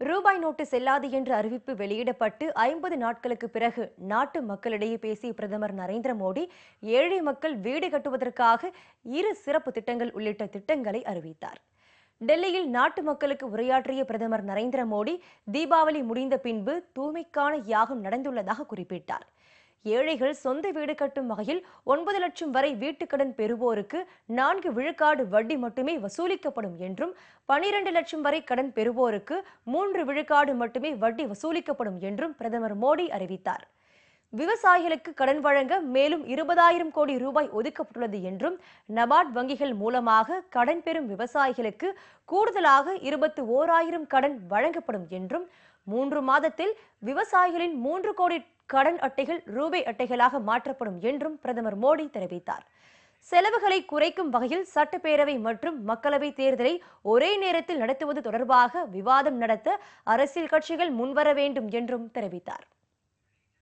ரூபாய் நோட்டு செல்லாது என்ற அறிவிப்பு வெளியிடப்பட்டு ஐம்பது நாட்களுக்கு பிறகு நாட்டு மக்களிடையே பேசிய பிரதமர் நரேந்திர மோடி ஏழை மக்கள் வீடு கட்டுவதற்காக இரு சிறப்பு திட்டங்கள் உள்ளிட்ட திட்டங்களை அறிவித்தார். டெல்லியில் நாட்டு மக்களுக்கு உரையாற்றிய பிரதமர் நரேந்திர மோடி தீபாவளி முடிந்த பின்பு தூய்மைக்கான யாகம் நடந்துள்ளதாக குறிப்பிட்டார். ஏழைகள் சொந்த வீடு கட்டும் வகையில் ஒன்பது லட்சம் வரை வீட்டுக்கடன் பெறுவோருக்கு நான்கு விழுக்காடு வட்டி மட்டுமே வசூலிக்கப்படும் என்றும் பனிரெண்டு லட்சம் வரை கடன் பெறுவோருக்கு மூன்று விழுக்காடு மட்டுமே வட்டி வசூலிக்கப்படும் என்றும் பிரதமர் மோடி அறிவித்தார். விவசாயிகளுக்கு கடன் வழங்க மேலும் இருபதாயிரம் கோடி ரூபாய் ஒதுக்கப்பட்டுள்ளது என்றும் நபார்ட் வங்கிகள் மூலமாக கடன் பெறும் விவசாயிகளுக்கு கூடுதலாக இருபத்தி ஓராயிரம் கடன் வழங்கப்படும் என்றும் மூன்று மாதத்தில் விவசாயிகளின் மூன்று கோடி கடன் அட்டைகள் ரூபே அட்டைகளாக மாற்றப்படும் என்றும் பிரதமர் மோடி தெரிவித்தார். செலவுகளை குறைக்கும் வகையில் சட்டப்பேரவை மற்றும் மக்களவை தேர்தலை ஒரே நேரத்தில் நடத்துவது தொடர்பாக விவாதம் நடத்த அரசியல் கட்சிகள் முன்வர வேண்டும் என்றும் தெரிவித்தார்.